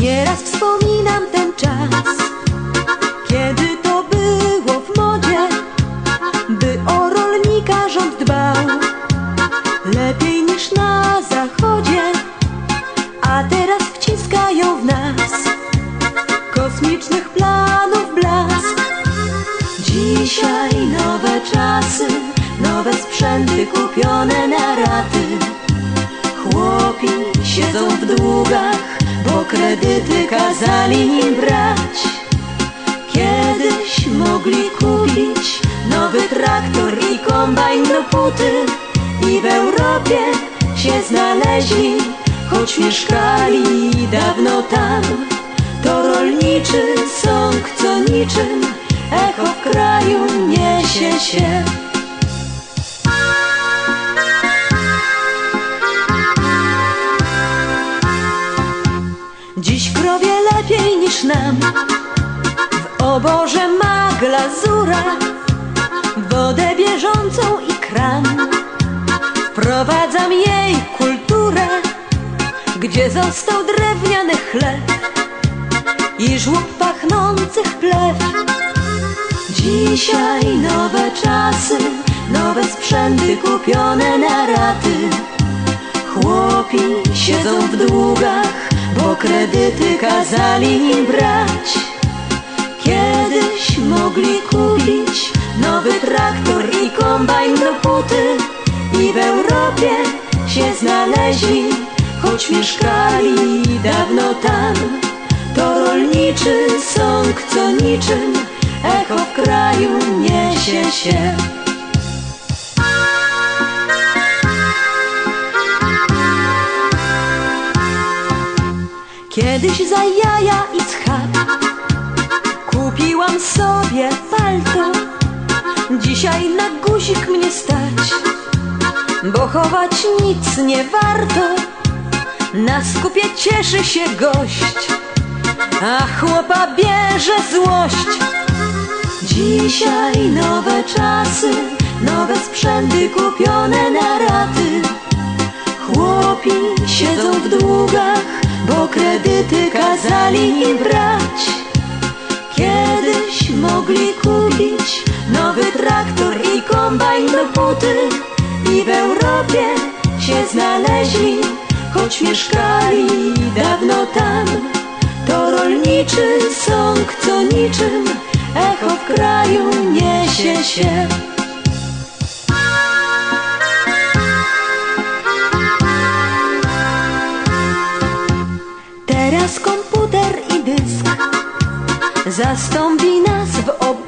Nieraz wspominam ten czas, kiedy to było w modzie, by o rolnika rząd dbał lepiej niż na zachodzie, a teraz wciskają w nas kosmicznych planów blask. Dzisiaj nowe czasy, nowe sprzęty kupione na raty. Chłopi siedzą w długach kredyty kazali im brać. Kiedyś mogli kupić nowy traktor i kombajn do puty i w Europie się znaleźli, choć mieszkali dawno tam. To rolniczy Dziś krowie lepiej niż nam. W oborze ma glazura Wodę bieżącą i kran. Wprowadzam jej kulturę Gdzie został drewniany chleb I żłób pachnących plew. Dzisiaj nowe czasy Nowe sprzęty kupione na raty. Chłopi siedzą w długach, kredyty kazali im brać. Kiedyś mogli kupić nowy traktor i kombajn do puty i w Europie się znaleźli, choć mieszkali dawno tam. To rolniczy sąg, co niczym echo w kraju niesie się. Kiedyś za jaja i schab Kupiłam sobie palto Dzisiaj na guzik mnie stać. Bo chować nic nie warto Na skupie cieszy się gość. A chłopa bierze złość. Dzisiaj nowe czasy Nowe sprzęty kupione na raty. Chłopi siedzą w długach, kazali im brać. Kiedyś mogli kupić nowy traktor i kombajn do puty i w Europie się znaleźli, choć mieszkali dawno tam. To rolniczy sąg, co niczym echo w kraju niesie się. Teraz komputer i dysk. Zastąpi nas w ob